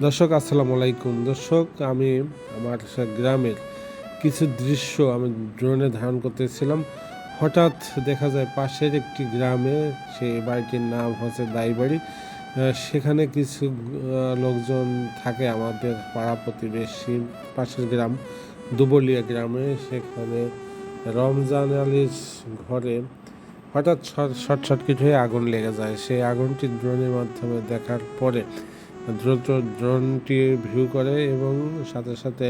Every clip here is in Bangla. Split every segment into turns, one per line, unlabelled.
দর্শক, আসসালামু আলাইকুম। দর্শক, আমি আমার গ্রামের কিছু দৃশ্য আমি ড্রোনে ধারণ করতেছিলাম। হঠাৎ দেখা যায় পাশের একটি গ্রামে সেই বাড়িটির নাম হচ্ছে দাইবাড়ি সেখানে কিছু লোকজন থাকে আমাদের পাড়া প্রতিবেশী পাশের গ্রাম, দুবলিয়া গ্রামে। সেখানে রমজান আলীর ঘরে হঠাৎ শর্ট সার্কিট হয়ে আগুন লেগে যায়। সেই আগুনটি ড্রোনের মাধ্যমে দেখার পরে দ্রুত ড্রোনটি ভিউ করে এবং সাথে সাথে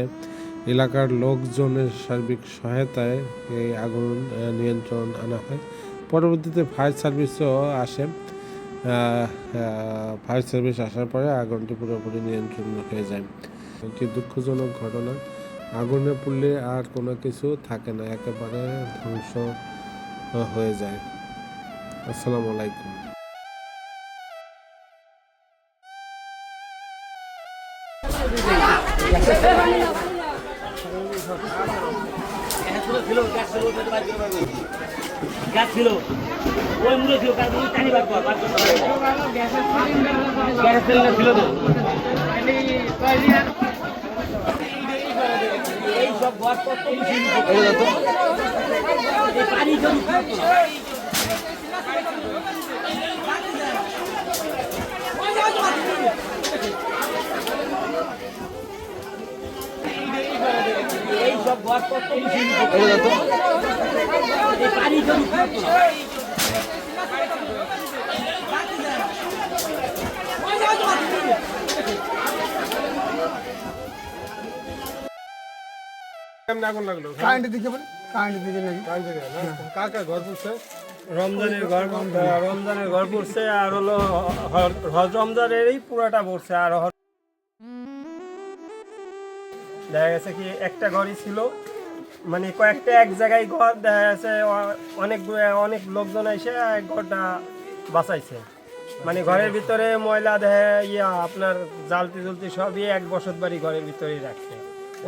এলাকার লোকজনের সার্বিক সহায়তায় এই আগুন নিয়ন্ত্রণ আনা হয়। পরবর্তীতে ফায়ার সার্ভিসও আসে। ফায়ার সার্ভিস আসার পরে আগুনটি পুরোপুরি নিয়ন্ত্রণ হয়ে যায়। একটি দুঃখজনক ঘটনা। আগুনে পড়লে আর কোনো কিছু থাকে না, একেবারে ধ্বংস হয়ে যায়। আসসালামু আলাইকুম।
গ্যাস ছিল ওই মুড়ে ছিল কার মুড়ে টানি বার কর গ্যাস সিলিন্ডার ছিল তো এই সব ঘর পানি
আগুন লাগল
কারেন্টের
ঘর পড়ছে
রমজানের ঘর রমজানের ঘর পড়ছে আর হলো হজ রমজানেরই পুরাটা পড়ছে আর দেখা গেছে কি একটা ঘরই ছিল। মানে কয়েকটা এক জায়গায় ঘর দেখা গেছে অনেক অনেক লোকজন এসে ঘরটা বাঁচাইছে। মানে ঘরের ভিতরে ময়লা দেহে ইয়া আপনার জালতি জলতি সবই এক বসত বাড়ি ঘরের ভিতরেই রাখছে।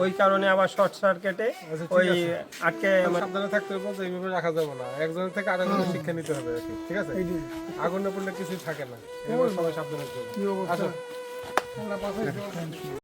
ওই কারণে আবার শর্ট সার্কিটে ওই আটকে
সাবধানে থাকতে হবে বলতে এইভাবে রাখা যাবে না। একজনের থেকে আরেকজনের শিক্ষা নিতে হবে ঠিক আছে? আগুন না পড়লে কিছুই থাকে না। সবাই সাবধানে থাকতে